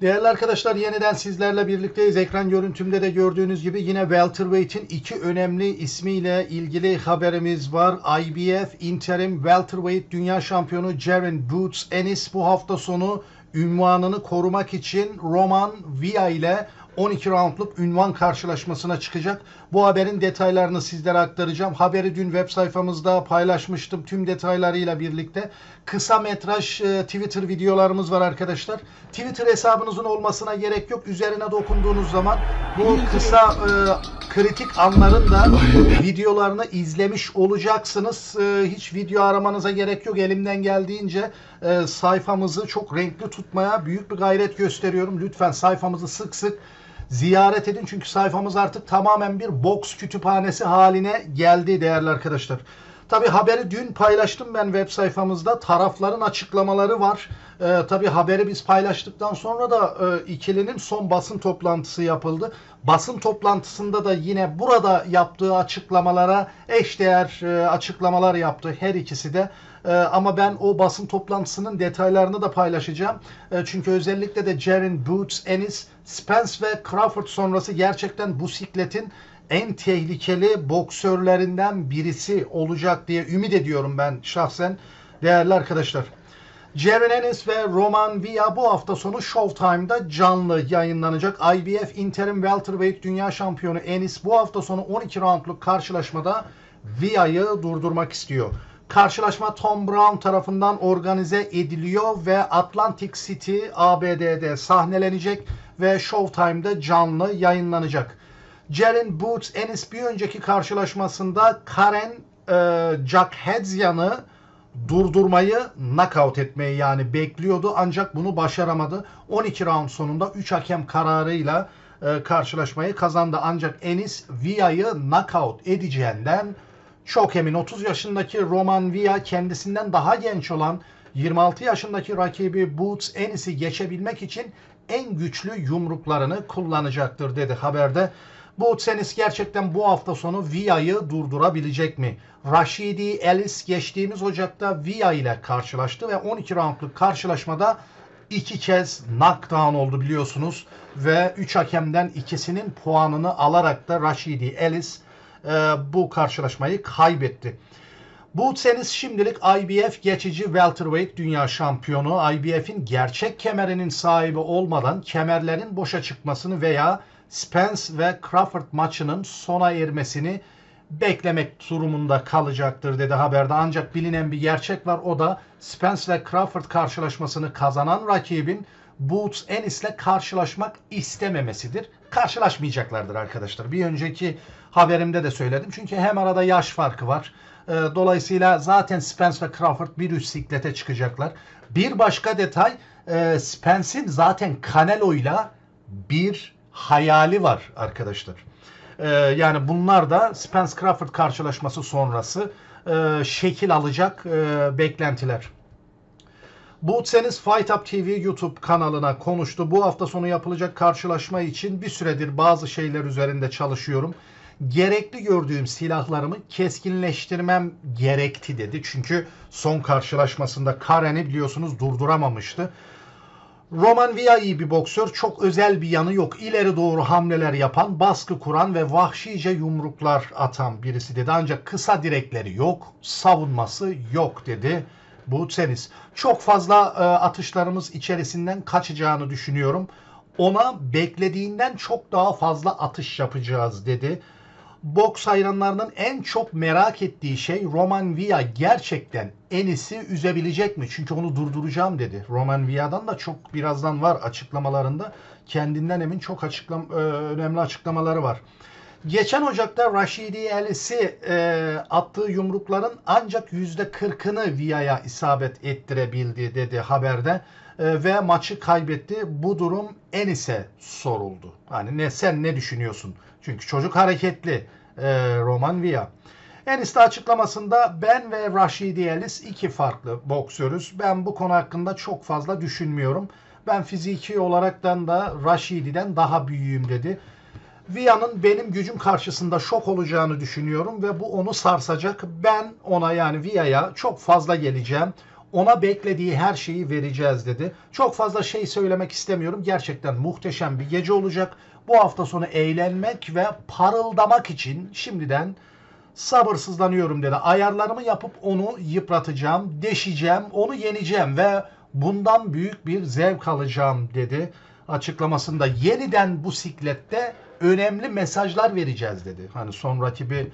Değerli arkadaşlar yeniden sizlerle birlikteyiz. Ekran görüntümde de gördüğünüz gibi yine Welterweight'in iki önemli ismiyle ilgili haberimiz var. IBF Interim Welterweight Dünya Şampiyonu Jaren Boots Ennis bu hafta sonu ünvanını korumak için Roman Via ile 12 roundluk ünvan karşılaşmasına çıkacak. Bu haberin detaylarını sizlere aktaracağım. Haberi dün web sayfamızda paylaşmıştım tüm detaylarıyla birlikte. Kısa metraj e, Twitter videolarımız var arkadaşlar. Twitter hesabınızın olmasına gerek yok. Üzerine dokunduğunuz zaman bu kısa e, kritik anların da videolarını izlemiş olacaksınız. E, hiç video aramanıza gerek yok. Elimden geldiğince e, sayfamızı çok renkli tutmaya büyük bir gayret gösteriyorum. Lütfen sayfamızı sık sık ziyaret edin çünkü sayfamız artık tamamen bir box kütüphanesi haline geldi değerli arkadaşlar. Tabi haberi dün paylaştım ben web sayfamızda. Tarafların açıklamaları var. Ee, Tabi haberi biz paylaştıktan sonra da e, ikilinin son basın toplantısı yapıldı. Basın toplantısında da yine burada yaptığı açıklamalara eşdeğer e, açıklamalar yaptı her ikisi de. E, ama ben o basın toplantısının detaylarını da paylaşacağım. E, çünkü özellikle de Jaren Boots, Ennis, Spence ve Crawford sonrası gerçekten bu sikletin en tehlikeli boksörlerinden birisi olacak diye ümit ediyorum ben şahsen değerli arkadaşlar. Jaren Ennis ve Roman Via bu hafta sonu Showtime'da canlı yayınlanacak. IBF Interim Welterweight Dünya Şampiyonu Ennis bu hafta sonu 12 roundluk karşılaşmada Via'yı durdurmak istiyor. Karşılaşma Tom Brown tarafından organize ediliyor ve Atlantic City ABD'de sahnelenecek ve Showtime'da canlı yayınlanacak. Jaren Boots Ennis bir önceki karşılaşmasında Karen e, Jack Hedzian'ı durdurmayı, knockout etmeyi yani bekliyordu ancak bunu başaramadı. 12 round sonunda 3 hakem kararıyla e, karşılaşmayı kazandı. Ancak Enis Via'yı knockout edeceğinden çok emin. 30 yaşındaki Roman Via kendisinden daha genç olan 26 yaşındaki rakibi Boots Ennis'i geçebilmek için en güçlü yumruklarını kullanacaktır dedi haberde. Boots Ennis gerçekten bu hafta sonu Via'yı durdurabilecek mi? Rashidi Ellis geçtiğimiz Ocak'ta Via ile karşılaştı ve 12 roundluk karşılaşmada iki kez knockdown oldu biliyorsunuz ve 3 hakemden ikisinin puanını alarak da Rashidi Ellis e, bu karşılaşmayı kaybetti. Boots Ennis şimdilik IBF geçici welterweight dünya şampiyonu. IBF'in gerçek kemerinin sahibi olmadan kemerlerin boşa çıkmasını veya Spence ve Crawford maçının sona ermesini beklemek durumunda kalacaktır dedi haberde. Ancak bilinen bir gerçek var o da Spence ve Crawford karşılaşmasını kazanan rakibin Boots Ennis'le karşılaşmak istememesidir. Karşılaşmayacaklardır arkadaşlar. Bir önceki haberimde de söyledim. Çünkü hem arada yaş farkı var. Ee, Dolayısıyla zaten Spence ve Crawford bir üst siklete çıkacaklar. Bir başka detay e, Spence'in zaten Canelo'yla bir hayali var arkadaşlar. Ee, yani bunlar da Spence Crawford karşılaşması sonrası e, şekil alacak e, beklentiler. Bootseniz Fight Up TV YouTube kanalına konuştu. Bu hafta sonu yapılacak karşılaşma için bir süredir bazı şeyler üzerinde çalışıyorum. Gerekli gördüğüm silahlarımı keskinleştirmem gerekti dedi. Çünkü son karşılaşmasında Karen'i biliyorsunuz durduramamıştı. Roman Via iyi bir boksör. Çok özel bir yanı yok. İleri doğru hamleler yapan, baskı kuran ve vahşice yumruklar atan birisi dedi. Ancak kısa direkleri yok, savunması yok dedi. Bu Tenis. Çok fazla e, atışlarımız içerisinden kaçacağını düşünüyorum. Ona beklediğinden çok daha fazla atış yapacağız dedi. Boks hayranlarının en çok merak ettiği şey Roman Via gerçekten Enis'i üzebilecek mi? Çünkü onu durduracağım dedi. Roman Via'dan da çok birazdan var açıklamalarında. Kendinden emin çok açıklam e, önemli açıklamaları var. Geçen Ocak'ta Rashidi Ellis'i e, attığı yumrukların ancak %40'ını Via'ya isabet ettirebildi dedi haberde. E, ve maçı kaybetti. Bu durum Enis'e soruldu. Hani ne sen ne düşünüyorsun? Çünkü çocuk hareketli e, Roman Via. Enis de açıklamasında ben ve Rashidi Ellis iki farklı boksörüz. Ben bu konu hakkında çok fazla düşünmüyorum. Ben fiziki olaraktan da Rashidi'den daha büyüğüm dedi. Via'nın benim gücüm karşısında şok olacağını düşünüyorum ve bu onu sarsacak. Ben ona yani Via'ya çok fazla geleceğim. Ona beklediği her şeyi vereceğiz dedi. Çok fazla şey söylemek istemiyorum. Gerçekten muhteşem bir gece olacak. Bu hafta sonu eğlenmek ve parıldamak için şimdiden sabırsızlanıyorum dedi. Ayarlarımı yapıp onu yıpratacağım, deşeceğim, onu yeneceğim ve bundan büyük bir zevk alacağım dedi. Açıklamasında yeniden bu siklette önemli mesajlar vereceğiz dedi. Hani son rakibi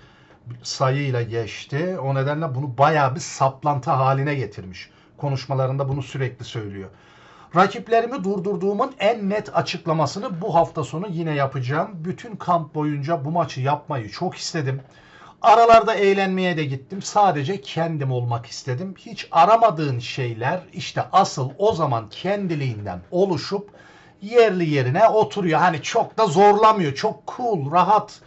sayıyla geçti. O nedenle bunu bayağı bir saplantı haline getirmiş. Konuşmalarında bunu sürekli söylüyor. Rakiplerimi durdurduğumun en net açıklamasını bu hafta sonu yine yapacağım. Bütün kamp boyunca bu maçı yapmayı çok istedim. Aralarda eğlenmeye de gittim. Sadece kendim olmak istedim. Hiç aramadığın şeyler işte asıl o zaman kendiliğinden oluşup yerli yerine oturuyor. Hani çok da zorlamıyor. Çok cool, rahat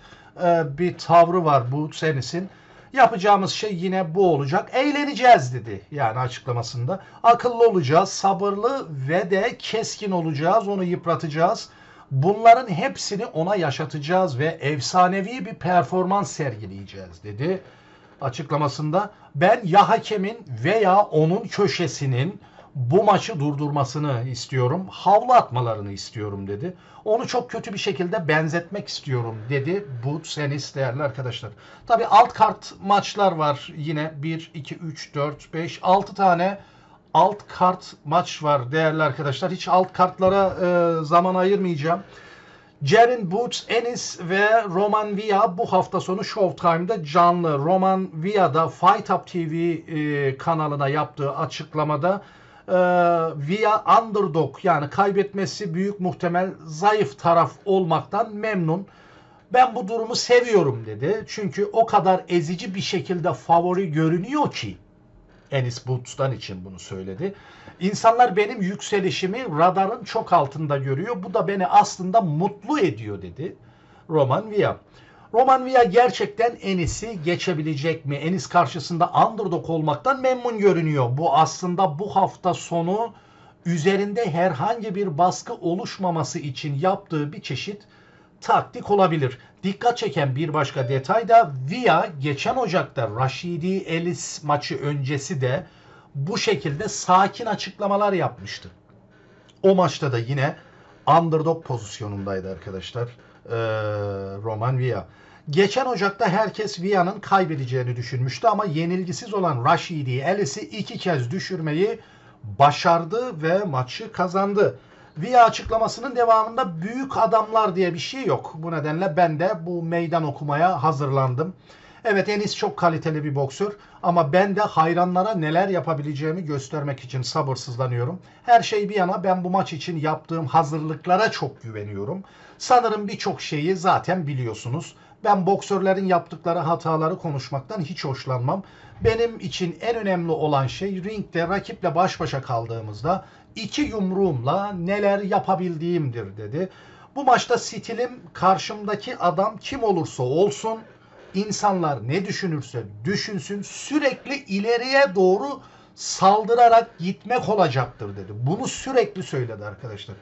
e, bir tavrı var bu senisin. Yapacağımız şey yine bu olacak. Eğleneceğiz dedi yani açıklamasında. Akıllı olacağız, sabırlı ve de keskin olacağız. Onu yıpratacağız. Bunların hepsini ona yaşatacağız ve efsanevi bir performans sergileyeceğiz dedi açıklamasında. Ben ya hakemin veya onun köşesinin bu maçı durdurmasını istiyorum. Havlu atmalarını istiyorum dedi. Onu çok kötü bir şekilde benzetmek istiyorum dedi bu senis değerli arkadaşlar. Tabi alt kart maçlar var yine 1, 2, 3, 4, 5, 6 tane alt kart maç var değerli arkadaşlar. Hiç alt kartlara e, zaman ayırmayacağım. Jaren Boots, Ennis ve Roman Via bu hafta sonu Showtime'da canlı. Roman Via'da Fight Up TV e, kanalına yaptığı açıklamada e, Via underdog yani kaybetmesi büyük muhtemel zayıf taraf olmaktan memnun. Ben bu durumu seviyorum dedi. Çünkü o kadar ezici bir şekilde favori görünüyor ki Enis Boots'tan için bunu söyledi. İnsanlar benim yükselişimi radarın çok altında görüyor. Bu da beni aslında mutlu ediyor dedi Roman Via. Roman Via gerçekten Enis'i geçebilecek mi? Enis karşısında underdog olmaktan memnun görünüyor. Bu aslında bu hafta sonu üzerinde herhangi bir baskı oluşmaması için yaptığı bir çeşit taktik olabilir. Dikkat çeken bir başka detay da Via geçen Ocak'ta Rashidi Ellis maçı öncesi de bu şekilde sakin açıklamalar yapmıştı. O maçta da yine underdog pozisyonundaydı arkadaşlar ee, Roman Via. Geçen Ocak'ta herkes Via'nın kaybedeceğini düşünmüştü ama yenilgisiz olan Rashidi Ellis'i iki kez düşürmeyi başardı ve maçı kazandı. Via açıklamasının devamında büyük adamlar diye bir şey yok. Bu nedenle ben de bu meydan okumaya hazırlandım. Evet Enis çok kaliteli bir boksör ama ben de hayranlara neler yapabileceğimi göstermek için sabırsızlanıyorum. Her şey bir yana ben bu maç için yaptığım hazırlıklara çok güveniyorum. Sanırım birçok şeyi zaten biliyorsunuz. Ben boksörlerin yaptıkları hataları konuşmaktan hiç hoşlanmam. Benim için en önemli olan şey ringde rakiple baş başa kaldığımızda iki yumruğumla neler yapabildiğimdir dedi. Bu maçta stilim karşımdaki adam kim olursa olsun insanlar ne düşünürse düşünsün sürekli ileriye doğru saldırarak gitmek olacaktır dedi. Bunu sürekli söyledi arkadaşlar.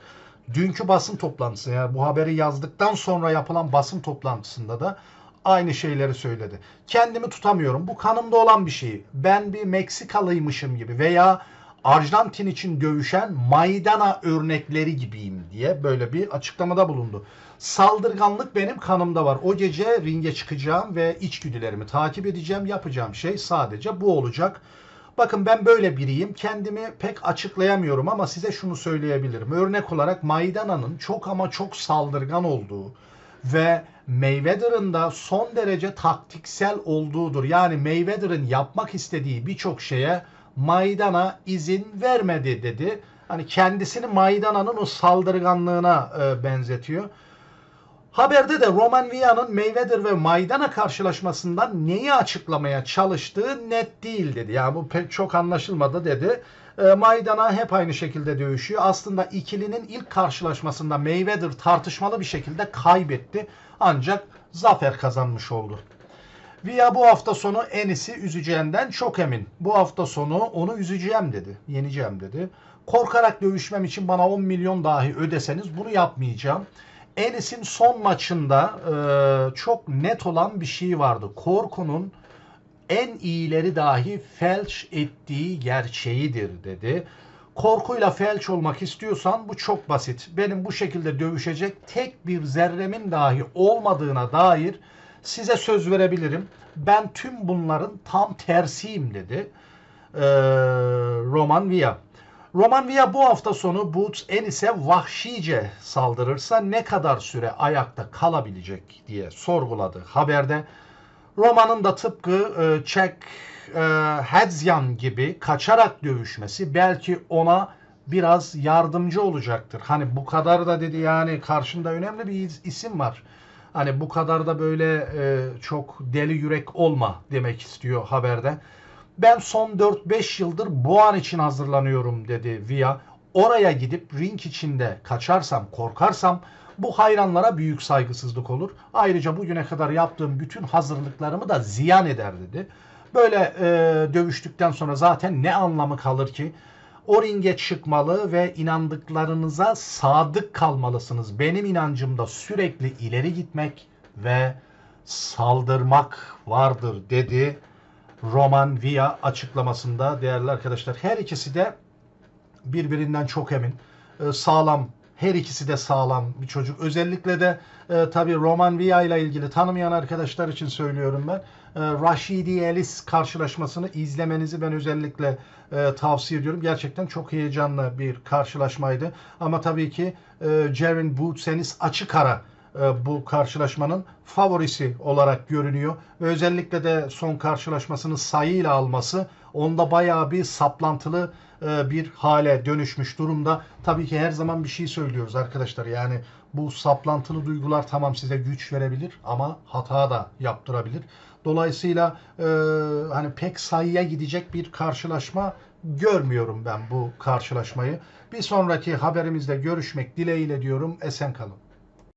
Dünkü basın toplantısı yani bu haberi yazdıktan sonra yapılan basın toplantısında da aynı şeyleri söyledi. Kendimi tutamıyorum. Bu kanımda olan bir şey. Ben bir Meksikalıymışım gibi veya Arjantin için dövüşen Maydana örnekleri gibiyim diye böyle bir açıklamada bulundu. Saldırganlık benim kanımda var. O gece ringe çıkacağım ve içgüdülerimi takip edeceğim. Yapacağım şey sadece bu olacak. Bakın ben böyle biriyim. Kendimi pek açıklayamıyorum ama size şunu söyleyebilirim. Örnek olarak Maydana'nın çok ama çok saldırgan olduğu ve Mayweather'ın da son derece taktiksel olduğudur. Yani Mayweather'ın yapmak istediği birçok şeye Maydana izin vermedi dedi. Hani kendisini Maydana'nın o saldırganlığına e, benzetiyor. Haberde de Roman Via'nın Mayweather ve Maydana karşılaşmasından neyi açıklamaya çalıştığı net değil dedi. Yani bu pek çok anlaşılmadı dedi. E, Maydana hep aynı şekilde dövüşüyor. Aslında ikilinin ilk karşılaşmasında Mayweather tartışmalı bir şekilde kaybetti. Ancak zafer kazanmış oldu. Via bu hafta sonu Enis'i üzeceğinden çok emin. Bu hafta sonu onu üzeceğim dedi. Yeneceğim dedi. Korkarak dövüşmem için bana 10 milyon dahi ödeseniz bunu yapmayacağım. Enis'in son maçında e, çok net olan bir şey vardı. Korkunun en iyileri dahi felç ettiği gerçeğidir dedi. Korkuyla felç olmak istiyorsan bu çok basit. Benim bu şekilde dövüşecek tek bir zerremin dahi olmadığına dair size söz verebilirim. Ben tüm bunların tam tersiyim dedi. Ee, Roman Via. Roman Via bu hafta sonu Boots Ennis'e vahşice saldırırsa ne kadar süre ayakta kalabilecek diye sorguladı haberde. Roman'ın da tıpkı e, Çek e, Hedzyan gibi kaçarak dövüşmesi belki ona biraz yardımcı olacaktır. Hani bu kadar da dedi yani karşında önemli bir isim var. Hani bu kadar da böyle e, çok deli yürek olma demek istiyor haberde. Ben son 4-5 yıldır bu an için hazırlanıyorum dedi Via. Oraya gidip ring içinde kaçarsam, korkarsam bu hayranlara büyük saygısızlık olur. Ayrıca bugüne kadar yaptığım bütün hazırlıklarımı da ziyan eder dedi. Böyle e, dövüştükten sonra zaten ne anlamı kalır ki? O ringe çıkmalı ve inandıklarınıza sadık kalmalısınız. Benim inancımda sürekli ileri gitmek ve saldırmak vardır dedi. Roman Via açıklamasında değerli arkadaşlar. Her ikisi de birbirinden çok emin. E, sağlam her ikisi de sağlam bir çocuk. Özellikle de e, tabii Roman Via ile ilgili tanımayan arkadaşlar için söylüyorum ben. E, Rashidi Ellis karşılaşmasını izlemenizi ben özellikle e, tavsiye ediyorum. Gerçekten çok heyecanlı bir karşılaşmaydı. Ama tabii ki e, Jaron Bootsenis açık ara e, bu karşılaşmanın favorisi olarak görünüyor. Ve özellikle de son karşılaşmasını sayıyla alması onda bayağı bir saplantılı e, bir hale dönüşmüş durumda. Tabii ki her zaman bir şey söylüyoruz arkadaşlar. Yani bu saplantılı duygular tamam size güç verebilir ama hata da yaptırabilir. Dolayısıyla e, hani pek sayıya gidecek bir karşılaşma görmüyorum ben bu karşılaşmayı. Bir sonraki haberimizde görüşmek dileğiyle diyorum. Esen kalın.